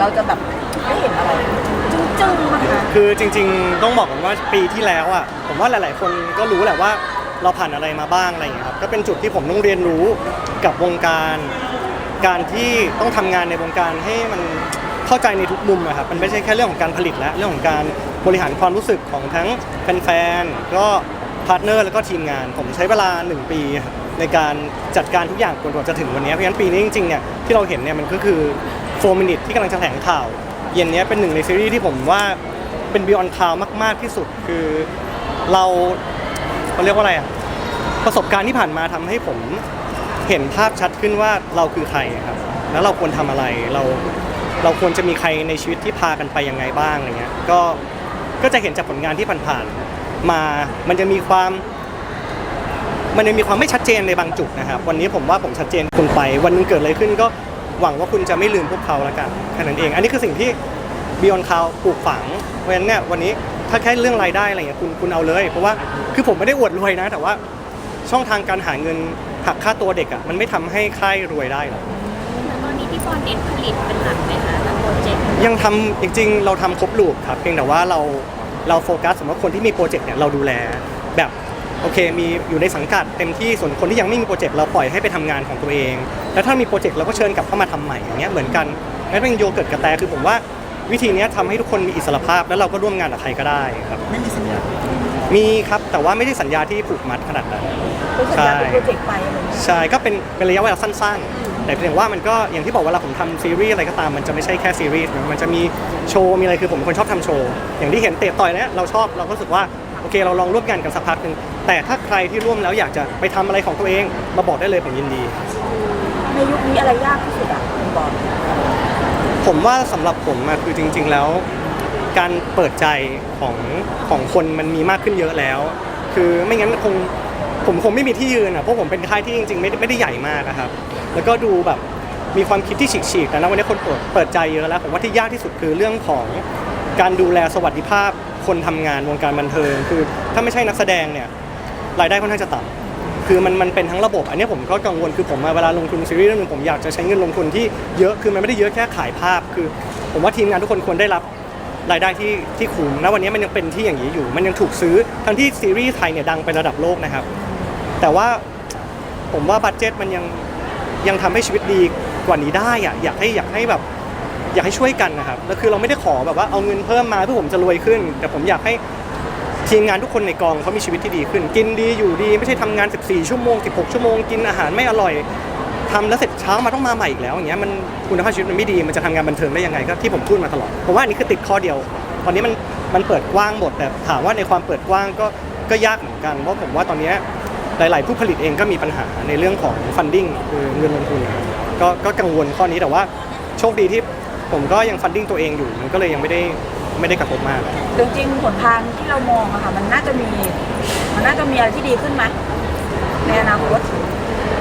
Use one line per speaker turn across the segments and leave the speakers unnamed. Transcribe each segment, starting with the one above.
เราจะแบบไม่เห็นอะไรจึ้งๆมาก
คือจริง ๆ ต้องบอกก่ว่าปีที่แล้วอะผมว่าหลาย ๆ คนก็รู้แหละว่าเราผ่านอะไรมาบ้างอะไรอย่างนี้ครับก็เป็นจุดที่ผมต้องเรียนรู้กับวงการ การที่ต้องทำงานในวงการให้มันเข้าใจในทุกมุมนะครับมันไม่ใช่แค่เรื่องของการผลิตแล้วเรื่องของการบริหารความรู้สึกของทั้งแฟนๆก็พาร์ทเนอร์แล้วก็ทีมงาน ผมใช้เวลา 1 ปีในการจัดการทุกอย่างกว่าจะถึงวันนี้เพราะฉะนั้นปีนี้จริงๆเนี่ยที่เราเห็นเนี่ยมันก็คือ 4 minute ที่กำลังจะแถลงข่าว เย็นนี้เป็นหนึ่งในซีรีส์ที่ผมว่าเป็น Beyond Cloud มาก ๆ ที่สุด คือเราเขาเรียกว่าอะไรอะประสบการณ์ที่ผ่านมาทำให้ผมเห็นภาพชัดขึ้นว่าเราคือใครครับ แล้วเราควรทำอะไรเราเราควรจะมีใครในชีวิตที่พากันไปยังไงบ้างอะไรเงี้ยก็ก็จะเห็นจากผลงานที่ผ่านๆมามันจะมีความมันยังมีความไม่ชัดเจนในบางจุดนะครับ วันนี้ผมว่าผมชัดเจนคุณไป วันหนึงเกิดอะไรขึ้นก็ หวังว่าคุณจะไม่ลืมพวกเขาแล้วกันแค่นั้นเอง อันนี้คือสิ่งที่ Beyond Cloud ปลูกฝังเพราะฉะนั้นเนี่ยวันนี้ถ้าแค่เรื่องรายได้อะไรเงี้ยคุณคุณเอาเลย เพราะว่าคือผมไม่ได้อวดรวยนะ แต่ว่าช่องทางการหาเงินหักค่าตัวเด็กอะมันไม่ทำให้ค่ายรวยได้หรอก
แล้วตอนนี้พี่บอลเน้นผลิตเป็นหลักไหมคะกับโปรเจกต์
ยังทำจริง ๆ เราทำครบลูปครับเพียงแต่ว่าเราเราโฟกัสสมมติว่าคนที่มีโปรเจกต์เนี่ยเราดูแลแบบ โอเค มีอยู่ในสังกัดเต็มที่ส่วนคนที่ยังไม่มีโปรเจกต์เราปล่อยให้ไปทำงานของตัวเอง แล้วถ้ามีโปรเจกต์เราก็เชิญกลับเข้ามาทำใหม่อย่างเงี้ยเหมือนกันนั่นเป็นโยเกิร์ตกระแตคือผมว่าวิธีเนี้ยทำให้ทุกคนมีอิสรภาพแล้วเราก็ร่วมงานกับใครก็ได้ครับ
ไม่มีสัญญา
มีครับแต่ว่าไม่ได้สัญญาที่ผูกมัดขนาดนั้น
เป็นสัญญาเป็นโปรเจกต์ไปอะไรอย่างเงี้ย
ใช่ก็เป็นเป็นระยะเวลาสั้น ๆ แต่เพียงว่ามันก็อย่างที่บอกเวลาผมทำซีรีส์อะไรก็ตามมันจะไม่ใช่แค่ซีรีส์มันจะมีโชว์มีอะไรคือผมเป็นคนชอบทำโชว์อย่างที่เห็นเตะต่อยเนี่ยเราชอบเราก็รู้สึกว่า โอเคเราลองร่วมงานกันสักพักหนึ่งแต่ถ้าใครที่ร่วมแล้วอยากจะไปทำอะไรของตัวเองมาบอกได้เลยผมยินดี
ในยุคนี้อะไรยากที่สุดอะคุณบอล
ผมว่าสำหรับผมอะคือจริง ๆ แล้ว การเปิดใจของของคนมันมีมากขึ้นเยอะแล้ว คือไม่งั้นคงผมคงไม่มีที่ยืนอะเพราะผมเป็นค่ายที่จริงๆไม่ได้ไม่ได้ใหญ่มากนะครับ แล้วก็ดูแบบมีความคิดที่ฉีกๆแต่นะวันนี้คนเปิดเปิดใจเยอะแล้วผมว่าที่ยากที่สุดคือเรื่องของการดูแลสวัสดิภาพ คนทำงานวงการบันเทิง คือถ้าไม่ใช่นักแสดงเนี่ยรายได้ค่อนข้างจะต่ำคือมันมันเป็นทั้งระบบ อันนี้ผมก็กังวลคือผมมาเวลาลงทุนซีรีส์เรื่องหนึงผมอยากจะใช้เงินลงทุนที่เยอะคือมันไม่ได้เยอะแค่ขายภาพ คือ ผมว่าทีมงานทุกคนควรได้รับรายได้ที่ที่คุ้มนะวันนี้มันยังเป็นที่อย่างนี้อยู่ มันยังถูกซื้อทั้งที่ซีรีส์ไทยเนี่ยดังไประดับโลกนะครับ แต่ว่าผมว่าบัตเจ็ตมันยังยังทำให้ชีวิตดีกว่านี้ได้อะอยากให้อยากให้แบบ อยากให้ช่วยกันนะครับแล้วคือเราไม่ได้ขอแบบว่าเอาเงินเพิ่มมาเพื่อผมจะรวยขึ้น แต่ผมอยากให้ทีมงานทุกคนในกองเขามีชีวิตที่ดีขึ้น กินดีอยู่ดีไม่ใช่ทำงาน 14 ชั่วโมง 16 ชั่วโมง กินอาหารไม่อร่อยทำแล้วเสร็จเช้ามาต้องมาใหม่อีกแล้วอย่างเงี้ยมันคุณภาพชีวิตมันไม่ดีมันจะทำงานบันเทิงได้ยังไงก็ที่ผมพูดมาตลอดผมว่าอันนี้คือติดข้อเดียว ตอนนี้มันมันเปิดกว้างหมดแต่ถามว่าในความเปิดกว้างก็ก็ยากเหมือนกันเพราะผมว่าตอนนี้หลาย ๆ ผู้ผลิตเองก็มีปัญหาในเรื่องของ funding คือเงินลงทุนนะครับก็ก็กังวลข้อนี้แต่ว่าโชคดีที่ ผมก็ยัง funding ตัวเองอยู่ มันก็เลยยังไม่ได้ไม่ได้กระทบมาก
จริงๆหนทางที่เรามองอะค่ะ มันน่าจะมี มันน่าจะมีอะไรที่ดีขึ้นไหมในอนาคต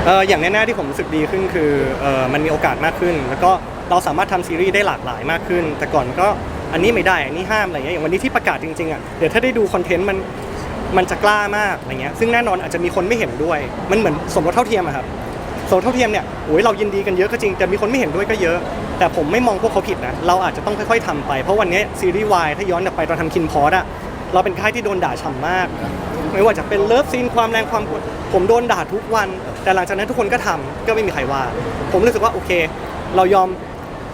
เอออย่างแน่ๆที่ผมรู้สึกดีขึ้นคือเออมันมีโอกาสมากขึ้น แล้วก็เราสามารถทำซีรีส์ได้หลากหลายมากขึ้น แต่ก่อนก็อันนี้ไม่ได้อันนี้ห้ามอะไรเงี้ยอย่างวันนี้ที่ประกาศจริงๆอะเดี๋ยวถ้าได้ดูคอนเทนต์มันมันจะกล้ามากอะไรเงี้ยซึ่งแน่นอนอาจจะมีคนไม่เห็นด้วย มันเหมือนสมรสเท่าเทียมอะครับ สมรสเท่าเทียมเนี่ยโอ้ยเรายินดีกันเยอะก็จริงแต่มีคนไม่เห็นด้วยก็เยอะ แต่ผมไม่มองพวกเขาผิดนะเราอาจจะต้องค่อยๆทำไปเพราะวันนี้ซีรีส์วายถ้าย้อนกลับไปตอนทำคินพอสอะเราเป็นค่ายที่โดนด่าฉ่ำมาก ไม่ว่าจะเป็นเลิฟซีนความแรงความกดผมโดนด่าทุกวัน แต่หลังจากนั้นทุกคนก็ทำก็ไม่มีใครว่า ผมรู้สึกว่าโอเค เรายอม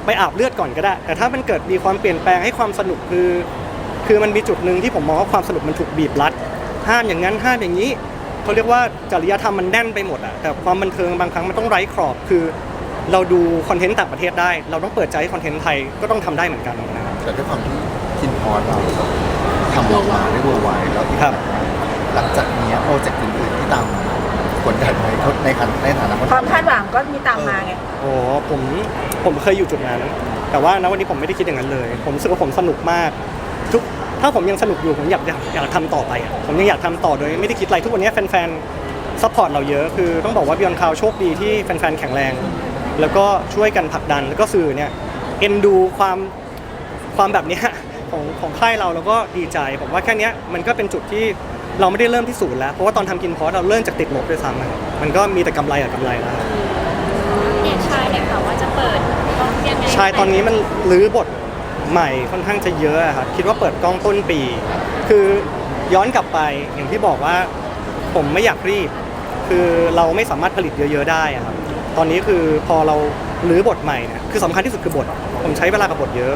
ไปอาบเลือดก่อนก็ได้ แต่ถ้ามันเกิดมีความเปลี่ยนแปลงให้ความสนุกคือ คือมันมีจุดหนึ่งที่ผมมองว่าความสนุกมันถูกบีบรัด ห้ามอย่างนั้นห้ามอย่างนี้ เขาเรียกว่าจริยธรรมมันแน่นไปหมดอะแต่ความบันเทิงบางครั้งมันต้องไร้ขอบคือ เราดูคอนเทนต์ต่างประเทศได้ เราต้องเปิดใจให้คอนเทนต์ไทยก็ต้องทำได้เหมือนกันนะครับ
แต่ด้วยความที่คินพอร์เราทำออกมาได้เวอร์ไวแล้วอีก
ครับ
หลังจากนี้โปรเจกต์อื่นๆที่ตามมากดดันไหมเขาในฐานะในฐานะคน
ความคาดหวังก็มีตามมาไง
โอ้ผมผมเคยอยู่จุดนั้น แต่ว่าณวันนี้ผมไม่ได้คิดอย่างนั้นเลย ผมรู้สึกว่าผมสนุกมาก ทุก ถ้าผมยังสนุกอยู่ผมอยากอยากอยากทำต่อไปอะผมยังอยากทำต่อโดยไม่ได้คิดอะไรทุกวันนี้แฟนๆซัพพอร์ตเราเยอะคือต้องบอกว่าบิออนคาวโชคดีที่แฟนๆแข็งแรง แล้วก็ช่วยกันผลักดันแล้วก็สื่อเนี่ยเอ็นดูความความแบบเนี้ยของของค่ายเราแล้วก็ดีใจผมว่าแค่เนี้ยมันก็เป็นจุดที่เราไม่ได้เริ่มที่ศูนย์แล้วเพราะว่าตอนทำกินพอสเราเริ่มจากติดลบด้วยซ้ำอะมันก็มีแต่กำไรกับกำไรแล้ว
เอกชายเนี่ยค่ะว่าจะเปิดต้องยังไง
ใช่ตอนนี้มันรื้อบท ใหม่ค่อนข้างจะเยอะอะครับคิดว่าเปิดกล้องต้นปี คือย้อนกลับไปอย่างที่บอกว่าผมไม่อยากรีบ คือเราไม่สามารถผลิตเยอะ ๆ ได้อะครับตอนนี้คือพอเรารื้อบทใหม่เนี่ยคือสำคัญที่สุดคือบท ผมใช้เวลากับบทเยอะ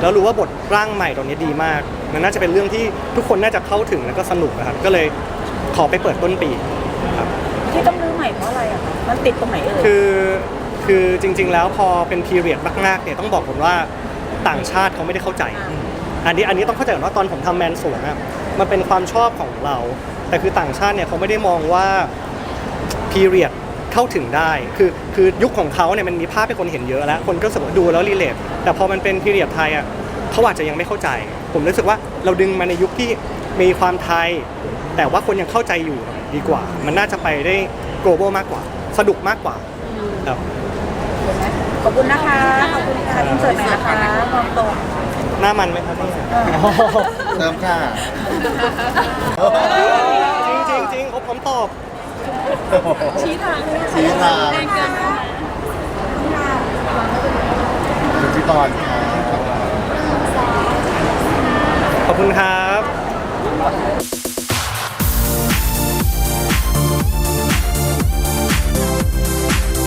แล้วรู้ว่าบทร่างใหม่ตอนนี้ดีมาก มันน่าจะเป็นเรื่องที่ทุกคนน่าจะเข้าถึงแล้วก็สนุกนะครับก็เลยขอไปเปิดต้นปีครับ
ที่ต้องรื้อใหม่เพราะอะไรอะคะมันติดตรงไหนเอ่ย
คือคือจริง ๆ แล้วพอเป็นพีเรียดมากๆเนี่ยต้องบอกผมว่า ต่างชาติเขาไม่ได้เข้าใจ อันนี้อันนี้ต้องเข้าใจก่อนว่าตอนผมทำแมนสวนอะมันเป็นความชอบของเรา แต่คือต่างชาติเนี่ยเขาไม่ได้มองว่าพีเรียดเข้าถึงได้ คือคือยุคของเขาเนี่ยมันมีภาพให้คนเห็นเยอะแล้ว คนก็รู้สึกว่าดูแล้วรีเลทแต่พอมันเป็นพีเรียดไทยอะเขาอาจจะยังไม่เข้าใจ ผมรู้สึกว่าเราดึงมาในยุคที่มีความไทย แต่ว่าคนยังเข้าใจอยู่ดีกว่า มันน่าจะไปได้ global มากกว่า สนุกมากกว่าครับ
ขอบคุณนะคะ ขอบคุณค่ะอินเสิร์ตหน่ะคะมองตรง
หน้ามันไหมครับเนี่ย
เติมค่ะ
จริงจริงจริงผมผมตอบ
ชี้ทางชี้ทางแรงเกินค่ะที่ตอน